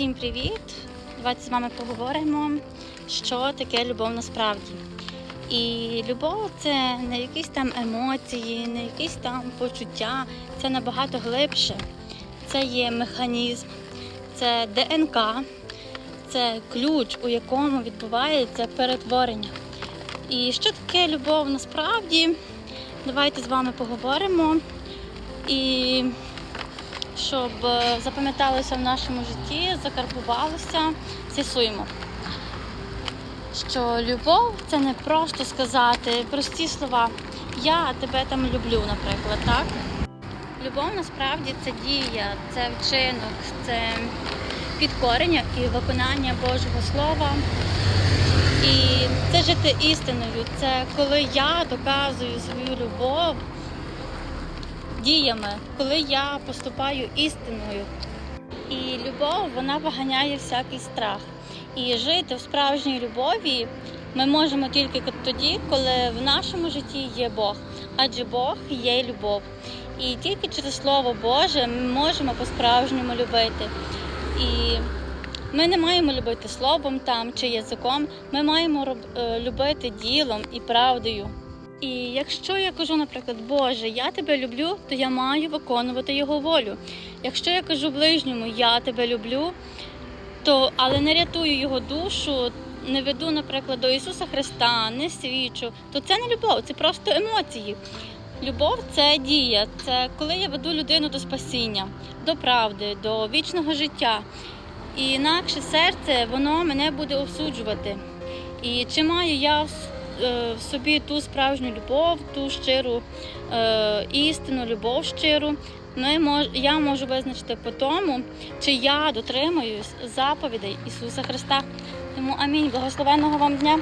Всім привіт! Давайте з вами поговоримо, що таке любов насправді. І любов це не якісь там емоції, не якісь там почуття, це набагато глибше. Це є механізм, це ДНК, це ключ, у якому відбувається перетворення. І що таке любов насправді? Давайте з вами поговоримо. І щоб е, запам'яталося в нашому житті, закарбувалося, з'ясуємо, що любов це не просто сказати прості слова Я тебе там люблю, наприклад, так? Любов насправді це дія, це вчинок, це підкорення і виконання Божого Слова. І це жити істиною. Це коли я доказую свою любов діями, коли я поступаю істиною. І любов вона виганяє всякий страх. І жити в справжній любові ми можемо тільки тоді, коли в нашому житті є Бог, адже Бог є любов. І тільки через Слово Боже ми можемо по-справжньому любити. І ми не маємо любити словом там чи язиком, ми маємо е, любити ділом і правдою. І якщо я кажу, наприклад, Боже, я тебе люблю, то я маю виконувати його волю. Якщо я кажу ближньому, я тебе люблю, то але не рятую його душу, не веду, наприклад, до Ісуса Христа, не свідчу, то це не любов, це просто емоції. Любов це дія, це коли я веду людину до спасіння, до правди, до вічного життя. І інакше серце воно мене буде осуджувати. І чи маю я е, в собі ту справжню любов, ту щиру е, істину, любов щиру, ми я можу визначити по тому, чи я дотримуюсь заповідей Ісуса Христа. Тому амінь, благословенного вам дня.